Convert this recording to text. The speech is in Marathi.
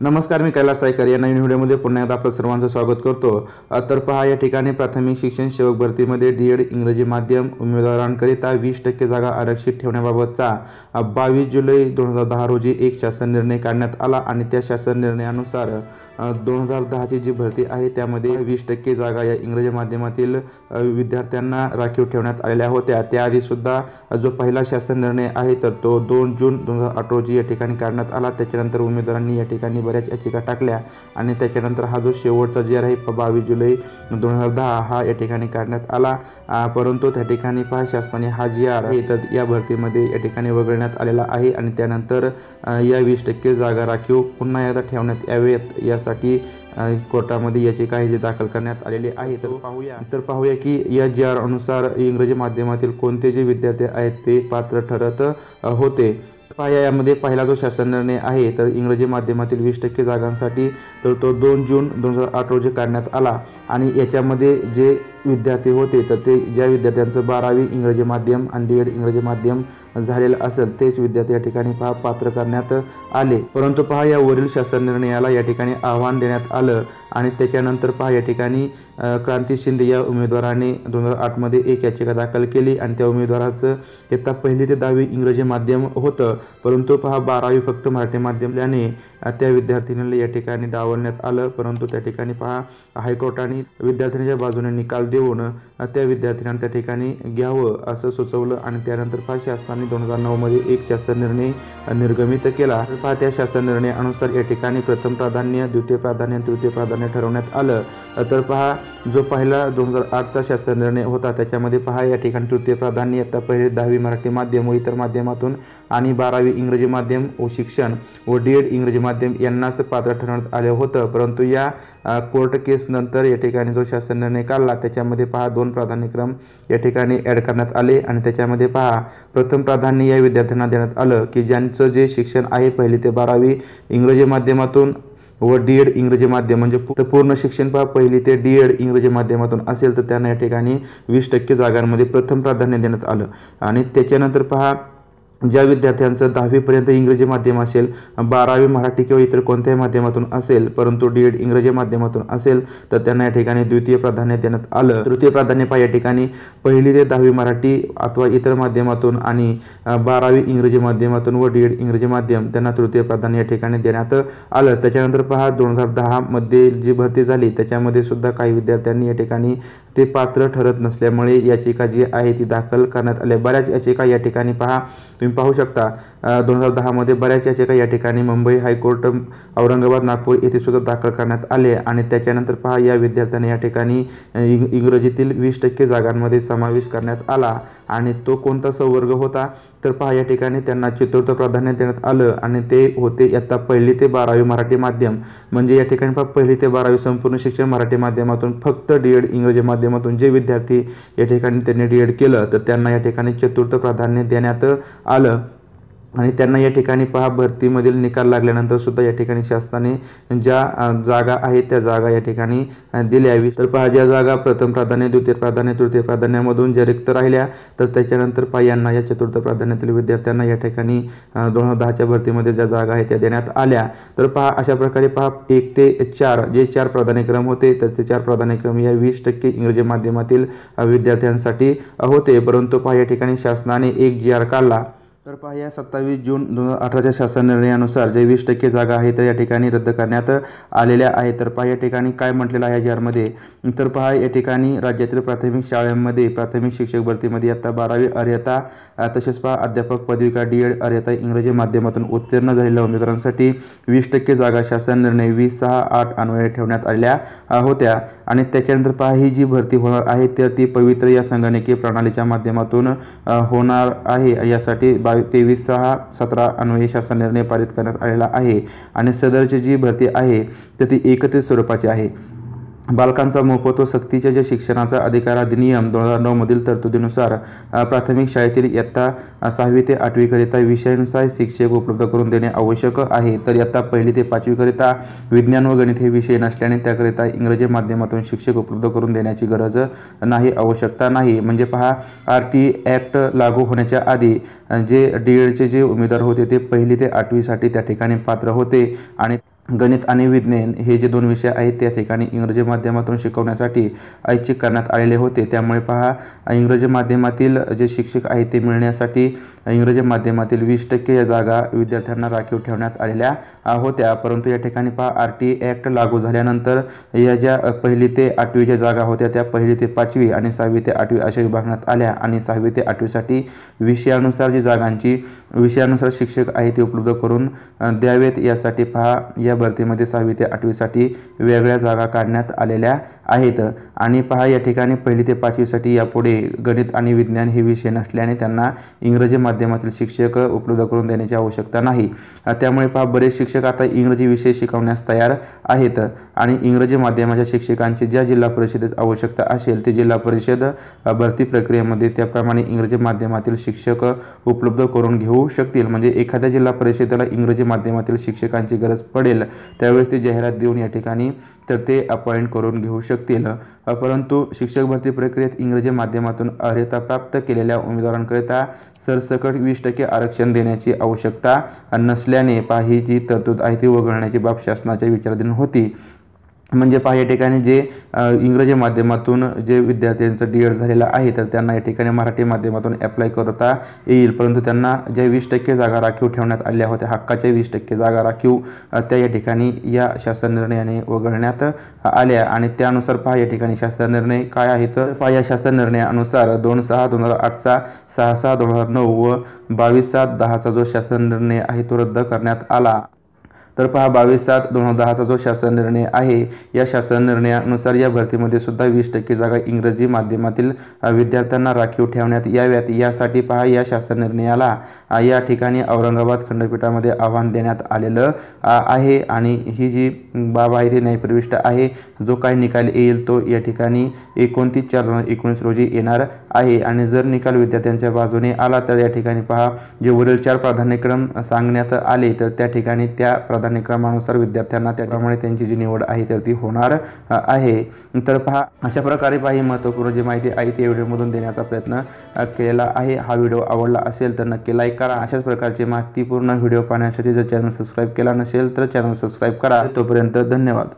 नमस्कार मी कैलास सायकर. या नवीन व्हिडिओमध्ये पुन्हा एकदा आपलं सर्वांचं स्वागत करतो. तर पहा या ठिकाणी प्राथमिक शिक्षण सेवक भरतीमध्ये डी एड इंग्रजी माध्यम उमेदवारांकरिता वीस टक्के जागा आरक्षित ठेवण्याबाबतचा बावीस जुलै दोन हजार दहा रोजी एक शासन निर्णय काढण्यात आला आणि त्या शासन निर्णयानुसार दोन हजार दहाची जी भरती आहे त्यामध्ये वीस टक्के जागा या इंग्रजी माध्यमातील विद्यार्थ्यांना राखीव ठेवण्यात आलेल्या होत्या. त्याआधी सुद्धा जो पहिला शासन निर्णय आहे तर तो दोन जून दोन हजार अठरा रोजी या ठिकाणी काढण्यात आला. त्याच्यानंतर उमेदवारांनी या ठिकाणी बऱ्याच याचिका टाकल्या आणि त्याच्यानंतर हा जो शेवटचा जे आहे बावीस जुलै दोन हजार दहा हा या ठिकाणी काढण्यात आला. परंतु त्या ठिकाणी पहा शासनाने हा जी आर आहे तर या भरतीमध्ये या ठिकाणी वगळण्यात आलेला आहे आणि त्यानंतर या वीस टक्के जागा राखीव पुन्हा एकदा ठेवण्यात यावेत यासाठी कोर्टामध्ये याचिका आहे दाखल करण्यात आलेली आहे. तर पाहूया. तर पाहूया की या जी आर अनुसार इंग्रजी माध्यमातील कोणते जे विद्यार्थी आहेत ते पात्र ठरत होते. यामध्ये पहिला जो शासन निर्णय आहे तर इंग्रजी माध्यमातील वीस टक्के जागांसाठी तर तो दोन जून दोन हजार आठ रोजी काढण्यात आला. आणि याच्यामध्ये जे विद्यार्थी होते तर ते ज्या विद्यार्थ्यांचं बारावी इंग्रजी माध्यम आणि डी एड इंग्रजी माध्यम झालेलं असेल तेच विद्यार्थी या ठिकाणी पहा पात्र करण्यात आले. परंतु पहा या वरील शासन निर्णयाला या ठिकाणी आव्हान देण्यात आलं आणि त्याच्यानंतर पहा या ठिकाणी क्रांती शिंदे या उमेदवाराने दोन हजार आठमध्ये एक याचिका दाखल केली आणि त्या उमेदवाराचं इयत्ता पहिली ते दहावी इंग्रजी माध्यम होतं. परंतु पहा बारावी फक्त मराठी माध्यमल्याने त्या विद्यार्थिनीला या ठिकाणी डावलण्यात आलं. परंतु त्या ठिकाणी पहा हायकोर्टाने विद्यार्थिनीच्या बाजूने निकाल देऊन त्या विद्यार्थ्यांना त्या ठिकाणी घ्यावं असं सुचवलं आणि त्यानंतर पहा शासनाने दोन हजार नऊमध्ये एक शासन निर्णय निर्गमित केला. पहा त्या शासन निर्णयानुसार या ठिकाणी प्रथम प्राधान्य द्वितीय प्राधान्य तृतीय प्राधान्य ठरवण्यात आलं. तर पहा जो पहिला दोन हजार आठचा शासन निर्णय होता त्याच्यामध्ये पहा या ठिकाणी तृतीय प्राधान्य आता पहिले दहावी मराठी माध्यम व इतर माध्यमातून आणि बारावी इंग्रजी माध्यम व शिक्षण व डी एड इंग्रजी माध्यम यांनाच पात्र ठरवण्यात आलं होतं. परंतु या कोर्ट केसनंतर या ठिकाणी जो शासन निर्णय काढला त्याच्यामध्ये पहा दोन प्राधान्यक्रम या ठिकाणी ॲड करण्यात आले. आणि त्याच्यामध्ये पहा प्रथम प्राधान्य या विद्यार्थ्यांना देण्यात आलं की ज्यांचं जे शिक्षण आहे पहिली ते बारावी इंग्रजी माध्यमातून व डी एड इंग्रजी माध्यम म्हणजे पूर्ण शिक्षण पहा पहिली ते डी एड इंग्रजी माध्यमातून असेल तर त्यांना या ठिकाणी वीस टक्के जागांमध्ये प्रथम प्राधान्य देण्यात आलं. आणि त्याच्यानंतर पहा ज्या विद्यार्थ्यांचं दहावीपर्यंत इंग्रजी माध्यम असेल बारावी मराठी किंवा इतर कोणत्याही माध्यमातून असेल परंतु डी एड इंग्रजी माध्यमातून असेल तर त्यांना या ठिकाणी द्वितीय प्राधान्य देण्यात आलं. तृतीय प्राधान्य पहा या ठिकाणी पहिली ते दहावी मराठी अथवा इतर माध्यमातून आणि बारावी इंग्रजी माध्यमातून व डी एड इंग्रजी माध्यम त्यांना तृतीय प्राधान्य या ठिकाणी देण्यात आलं. त्याच्यानंतर पहा दोन हजार दहामध्ये जी भरती झाली त्याच्यामध्ये सुद्धा काही विद्यार्थ्यांनी या ठिकाणी ते पात्र ठरत नसल्यामुळे याचिका जी आहे ती दाखल करण्यात आल्या बऱ्याच याचिका या ठिकाणी पहा तुम्ही पाहू शकता दोन हजार दहामध्ये बऱ्याच याचिका या ठिकाणी मुंबई हायकोर्ट औरंगाबाद नागपूर येथे सुद्धा दाखल करण्यात आले आणि त्याच्यानंतर पहा या विद्यार्थ्यांना या ठिकाणी इंग्रजीतील वीस टक्के जागांमध्ये समावेश करण्यात आला. आणि तो कोणता संवर्ग होता? तर पहा या ठिकाणी त्यांना चतुर्थ प्राधान्य देण्यात आलं. आणि ते होते इयत्ता पहिली ते बारावी मराठी माध्यम. म्हणजे या ठिकाणी पहा पहिली ते बारावी संपूर्ण शिक्षण मराठी माध्यमातून फक्त डी एड इंग्रजी माध्यम माध्यमातून जे विद्यार्थी या ठिकाणी त्यांनी डी एड केलं तर त्यांना या ठिकाणी चतुर्थ प्राधान्य देण्यात आलं. आणि त्यांना या ठिकाणी पहा भरतीमधील निकाल लागल्यानंतर सुद्धा या ठिकाणी शासनाने ज्या जागा आहेत त्या जागा या ठिकाणी दिल्यावी तर पहा ज्या जागा प्रथम प्राधान्य द्वितीय प्राधान्य तृतीय प्राधान्यामधून ज्या रिक्त राहिल्या तर त्याच्यानंतर पहा यांना या चतुर्थ प्राधान्यातील विद्यार्थ्यांना या ठिकाणी दोन हजार दहाच्या भरतीमध्ये ज्या जागा आहेत त्या देण्यात आल्या. तर पहा अशा प्रकारे पहा एक ते चार जे चार प्राधान्यक्रम होते तर ते चार प्राधान्यक्रम या वीस टक्के इंग्रजी माध्यमातील विद्यार्थ्यांसाठी होते. परंतु पहा या ठिकाणी शासनाने एक जी आर काढला. तर पहा या सत्तावीस जून दोन हजार अठराच्या शासन निर्णयानुसार जे वीस टक्के जागा आहे तर या ठिकाणी रद्द करण्यात आलेल्या आहे तर पहा या ठिकाणी काय म्हटलेलं आहे यामध्ये? तर पहा या ठिकाणी राज्यातील प्राथमिक शाळांमध्ये प्राथमिक शिक्षक भरतीमध्ये आता बारावी अर्हता तसेच पहा अध्यापक पदविका डी एड अर्हता इंग्रजी माध्यमातून उत्तीर्ण झालेल्या उमेदवारांसाठी वीस टक्के जागा शासन निर्णय वीस सहा आठ अन्वये ठेवण्यात आल्या होत्या. आणि त्याच्यानंतर पहा ही जी भरती होणार आहे तर ती पवित्र या संगणकीय प्रणालीच्या माध्यमातून होणार आहे. यासाठी बा बावीस तेवीस सहा सतरा अन्वये शासन निर्णय पारित करण्यात आलेला आहे आणि सदरची जी भरती आहे तर ती एकत्रित स्वरूपाची आहे. बालकांचा मोफत व सक्तीच्या ज्या शिक्षणाचा अधिकार अधिनियम दोन हजार नऊमधील तरतुदीनुसार प्राथमिक शाळेतील इयत्ता सहावी ते आठवीकरिता विषयानुसार शिक्षक उपलब्ध करून देणे आवश्यक आहे. तर इयत्ता पहिली ते पाचवीकरिता विज्ञान व गणित हे विषय नसल्याने त्याकरिता इंग्रजी माध्यमातून शिक्षक उपलब्ध करून देण्याची गरज नाही आवश्यकता नाही. म्हणजे पहा आर टी ॲक्ट लागू होण्याच्या आधी जे डी एडचे जे उमेदवार होते ते पहिली ते आठवीसाठी त्या ठिकाणी पात्र होते आणि गणित आणि विज्ञान हे जे दोन विषय आहेत त्या ठिकाणी इंग्रजी माध्यमातून शिकवण्यासाठी ऐच्छिक करण्यात आलेले होते. त्यामुळे पहा इंग्रजी माध्यमातील जे शिक्षक आहेत ते मिळण्यासाठी इंग्रजी माध्यमातील वीस टक्के या जागा विद्यार्थ्यांना राखीव ठेवण्यात आलेल्या होत्या. परंतु या ठिकाणी पहा आर टी ॲक्ट लागू झाल्यानंतर या ज्या पहिली ते आठवीच्या जागा होत्या त्या पहिली ते पाचवी आणि सहावी ते आठवी अशा विभागण्यात आल्या आणि सहावी ते आठवीसाठी विषयानुसार जी जागांची विषयानुसार शिक्षक आहेत ते उपलब्ध करून द्यावेत. यासाठी पहा या भरतीमध्ये सहावी ते आठवीसाठी वेगळ्या जागा काढण्यात आलेल्या आहेत. आणि पहा या ठिकाणी पहिली ते पाचवीसाठी यापुढे गणित आणि विज्ञान हे विषय नसल्याने त्यांना इंग्रजी माध्यमातील शिक्षक उपलब्ध करून देण्याची आवश्यकता नाही. त्यामुळे पहा बरेच शिक्षक आता इंग्रजी विषय शिकवण्यास तयार आहेत. आणि इंग्रजी माध्यमाच्या शिक्षकांची ज्या जिल्हा परिषदेत आवश्यकता असेल ते जिल्हा परिषद भरती प्रक्रियेमध्ये त्याप्रमाणे इंग्रजी माध्यमातील शिक्षक उपलब्ध करून घेऊ शकतील. म्हणजे एखाद्या जिल्हा परिषदेला इंग्रजी माध्यमातील शिक्षकांची गरज पडेल त्यावेळेस ती जाहिरात देऊन या ठिकाणी तर ते अपॉइंट करून घेऊ शकतील. परंतु शिक्षक भरती प्रक्रियेत इंग्रजी माध्यमातून अर्हता प्राप्त केलेल्या उमेदवारांकरिता सरसकट वीस टक्के आरक्षण देण्याची आवश्यकता नसल्याने पाही जी तरतूद आहे ती वगळण्याची बाब शासनाच्या विचाराधीन होती. म्हणजे पहा या ठिकाणी जे इंग्रजी माध्यमातून जे विद्यार्थ्यांचं डी एड झालेलं आहे तर त्यांना या ठिकाणी मराठी माध्यमातून अप्लाय करता येईल. परंतु त्यांना ज्या वीस टक्के जागा राखीव ठेवण्यात आल्या होत्या हक्काच्या वीस टक्के जागा राखीव त्या या ठिकाणी या शासन निर्णयाने वगळण्यात आल्या. आणि त्यानुसार पहा या ठिकाणी शासन निर्णय काय आहे? तर पहा या शासन निर्णयानुसार दोन सहा दोन हजार आठचा सहा सहा दोन हजार नऊ व बावीस सात दहाचा जो शासन निर्णय आहे तो रद्द करण्यात आला. तर पहा बावीस सात दोन हजार दहाचा जो शासन निर्णय आहे या शासन निर्णयानुसार या भरतीमध्ये सुद्धा वीस टक्के जागा इंग्रजी माध्यमातील विद्यार्थ्यांना राखीव ठेवण्यात याव्यात. यासाठी पहा या शासन निर्णयाला या ठिकाणी औरंगाबाद खंडपीठामध्ये आव्हान देण्यात आलेलं आहे. आणि ही जी बाब आहे ती न्यायप्रविष्ट आहे. जो काय निकाल येईल तो या ठिकाणी एकोणतीस चार दोन एकोणीस रोजी येणार आहे. आणि जर निकाल विद्यार्थ्यांच्या बाजूने आला तर या ठिकाणी पहा जे वरील चार प्राधान्यक्रम सांगण्यात आले तर त्या ठिकाणी त्या प्राधान्यक्रमानुसार विद्यार्थ्यांना त्याप्रमाणे त्यांची जी निवड आहे तर ती होणार आहे. तर पहा अशा प्रकारे पाही महत्त्वपूर्ण जी माहिती आहे ती व्हिडिओमधून देण्याचा प्रयत्न केला आहे. हा व्हिडिओ आवडला असेल तर नक्की लाईक करा. अशाच प्रकारचे माहितीपूर्ण व्हिडिओ पाहण्यासाठी जर चॅनल सबस्क्राईब केला नसेल तर चॅनल सबस्क्राईब करा. तोपर्यंत धन्यवाद.